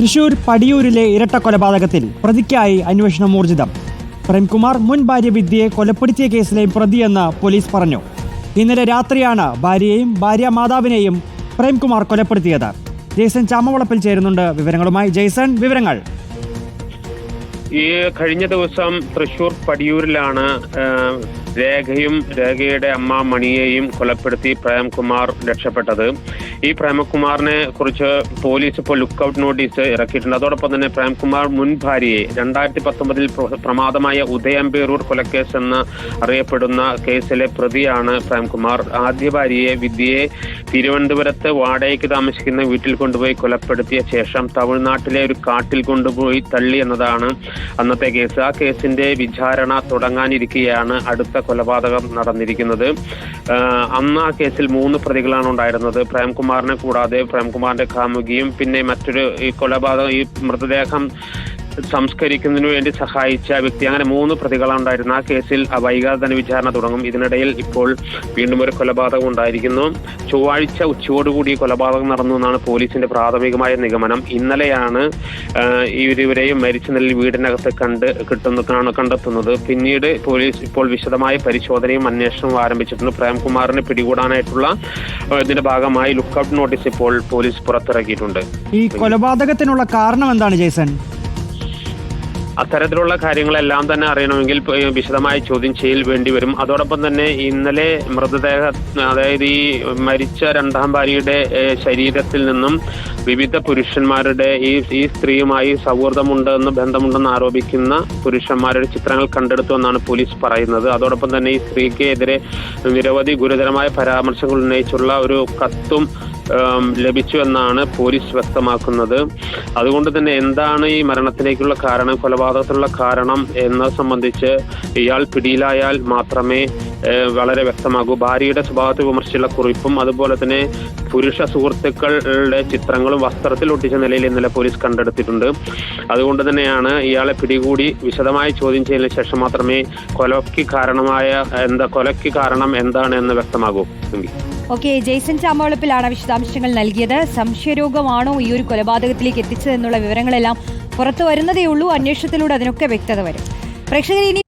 തൃശൂർ പടിയൂരിലെ ഇരട്ട കൊലപാതകത്തിൽ പ്രതിക്കായി അന്വേഷണം ഊർജിതം. പ്രേംകുമാർ മുൻ ഭാര്യ വിദ്യയെ കൊലപ്പെടുത്തിയ കേസിലെ പ്രതിയെന്ന് പോലീസ് പറഞ്ഞു. ഇന്നലെ രാത്രിയാണ് ഭാര്യയെയും ഭാര്യ മാതാവിനെയും പ്രേംകുമാർ കൊലപ്പെടുത്തിയത്. ജെയ്സൺ ചാമവളപ്പിൽ ചേരുന്നുണ്ട് വിവരങ്ങളുമായി. ജെയ്സൺ വിവരങ്ങൾ. ഈ കഴിഞ്ഞ ദിവസം തൃശൂർ പടിയൂരിലാണ് രേഖയും രേഖയുടെ അമ്മ മണിയെയും കൊലപ്പെടുത്തി പ്രേംകുമാർ രക്ഷപ്പെട്ടത്. ഈ പ്രേമകുമാറിനെ കുറിച്ച് പോലീസ് ഇപ്പോൾ ലുക്കൌട്ട് നോട്ടീസ് ഇറക്കിയിട്ടുണ്ട്. അതോടൊപ്പം തന്നെ പ്രേംകുമാർ മുൻ ഭാര്യയെ രണ്ടായിരത്തി പത്തൊമ്പതിൽ പ്രമാദമായ ഉദയംപേരൂർ കൊലക്കേസ് എന്ന് അറിയപ്പെടുന്ന കേസിലെ പ്രതിയാണ് പ്രേംകുമാർ. ആദ്യ ഭാര്യയെ വിദ്യയെ തിരുവനന്തപുരത്ത് വാടകയ്ക്ക് താമസിക്കുന്ന വീട്ടിൽ കൊണ്ടുപോയി കൊലപ്പെടുത്തിയ ശേഷം തമിഴ്നാട്ടിലെ ഒരു കാട്ടിൽ കൊണ്ടുപോയി തള്ളി എന്നതാണ് അന്നത്തെ കേസ്. ആ കേസിന്റെ വിചാരണ തുടങ്ങാനിരിക്കെയാണ് അടുത്ത കൊലപാതകം നടന്നിരിക്കുന്നത്. അന്ന് ആ കേസിൽ മൂന്ന് പ്രതികളാണ് ഉണ്ടായിരുന്നത്. പ്രേംകുമാറിനെ കൂടാതെ പ്രേംകുമാറിന്റെ കാമുകിയും പിന്നെ മറ്റൊരു ഈ കൊലപാതകം ഈ മൃതദേഹം സംസ്കരിക്കുന്നതിന് വേണ്ടി സഹായിച്ച വ്യക്തി. അങ്ങനെ മൂന്ന് പ്രതികളാണ് ഉണ്ടായിരുന്നത്. ആ കേസിൽ വൈകാതെ തന്നെ വിചാരണ തുടങ്ങും. ഇതിനിടയിൽ ഇപ്പോൾ വീണ്ടും ഒരു കൊലപാതകം ഉണ്ടായിരിക്കുന്നു. ചൊവ്വാഴ്ച ഉച്ചയോടുകൂടി കൊലപാതകം നടന്നു എന്നാണ് പോലീസിന്റെ പ്രാഥമികമായ നിഗമനം. ഇന്നലെയാണ് ഇരുവരെയും മരിച്ച നിലയിൽ വീടിനകത്ത് കണ്ട് കിട്ടുന്ന കാണ- കണ്ടെത്തുന്നത്. പിന്നീട് പോലീസ് ഇപ്പോൾ വിശദമായ പരിശോധനയും അന്വേഷണവും ആരംഭിച്ചിട്ടുണ്ട്. പ്രേംകുമാറിനെ പിടികൂടാനായിട്ടുള്ള ഇതിന്റെ ഭാഗമായി ലുക്കൌട്ട് നോട്ടീസ് ഇപ്പോൾ പോലീസ് പുറത്തിറക്കിയിട്ടുണ്ട്. ഈ കൊലപാതകത്തിനുള്ള കാരണം എന്താണ് ജെയ്സൺ? അത്തരത്തിലുള്ള കാര്യങ്ങളെല്ലാം തന്നെ അറിയണമെങ്കിൽ വിശദമായ ചോദ്യം ചെയ്യൽ വേണ്ടി വരും. അതോടൊപ്പം തന്നെ ഇന്നലെ മൃതദേഹ അതായത് ഈ മരിച്ച രണ്ടാം ഭാര്യയുടെ ശരീരത്തിൽ നിന്നും വിവിധ പുരുഷന്മാരുടെ ഈ ഈ സ്ത്രീയുമായി സൗഹൃദമുണ്ടെന്ന് ബന്ധമുണ്ടെന്ന് ആരോപിക്കുന്ന പുരുഷന്മാരുടെ ചിത്രങ്ങൾ കണ്ടെടുത്തു എന്നാണ് പോലീസ് പറയുന്നത്. അതോടൊപ്പം തന്നെ ഈ സ്ത്രീക്ക് എതിരെ നിരവധി ഗുരുതരമായ പരാമർശങ്ങൾ ഉന്നയിച്ചുള്ള ഒരു കത്തും ലഭിച്ചു എന്നാണ് പോലീസ് വ്യക്തമാക്കുന്നത്. അതുകൊണ്ട് തന്നെ എന്താണ് ഈ മരണത്തിലേക്കുള്ള കാരണം കൊലപാതകത്തിനുള്ള കാരണം എന്നത് സംബന്ധിച്ച് ഇയാൾ പിടിയിലായാൽ മാത്രമേ വളരെ വ്യക്തമാകൂ ഭാര്യയുടെ സ്വഭാവത്തെ വിമർശിച്ചുള്ള കുറിപ്പും അതുപോലെ തന്നെ പുരുഷ സുഹൃത്തുക്കളുടെ ചിത്രങ്ങളും വസ്ത്രത്തിൽ ഒട്ടിച്ച നിലയിൽ ഇന്നലെ പോലീസ് കണ്ടെടുത്തിട്ടുണ്ട്. അതുകൊണ്ട് തന്നെയാണ് ഇയാളെ പിടികൂടി വിശദമായി ചോദ്യം ചെയ്തതിനു ശേഷം മാത്രമേ കൊലയ്ക്ക് കാരണമായ എന്താ കൊലയ്ക്ക് കാരണം എന്താണ് എന്ന് വ്യക്തമാകൂ. ഓക്കെ ജെയ്സൺ ചാമ്പവളപ്പിലാണ് വിശദാംശങ്ങൾ നൽകിയത്. സംശയരോഗമാണോ ഈ ഒരു കൊലപാതകത്തിലേക്ക് എത്തിച്ചതെന്നുള്ള വിവരങ്ങളെല്ലാം പുറത്തു വരുന്നതേ ഉള്ളൂ അന്വേഷണത്തിലൂടെ അതിനൊക്കെ വ്യക്തത വരും. പ്രേക്ഷകർ ഇനി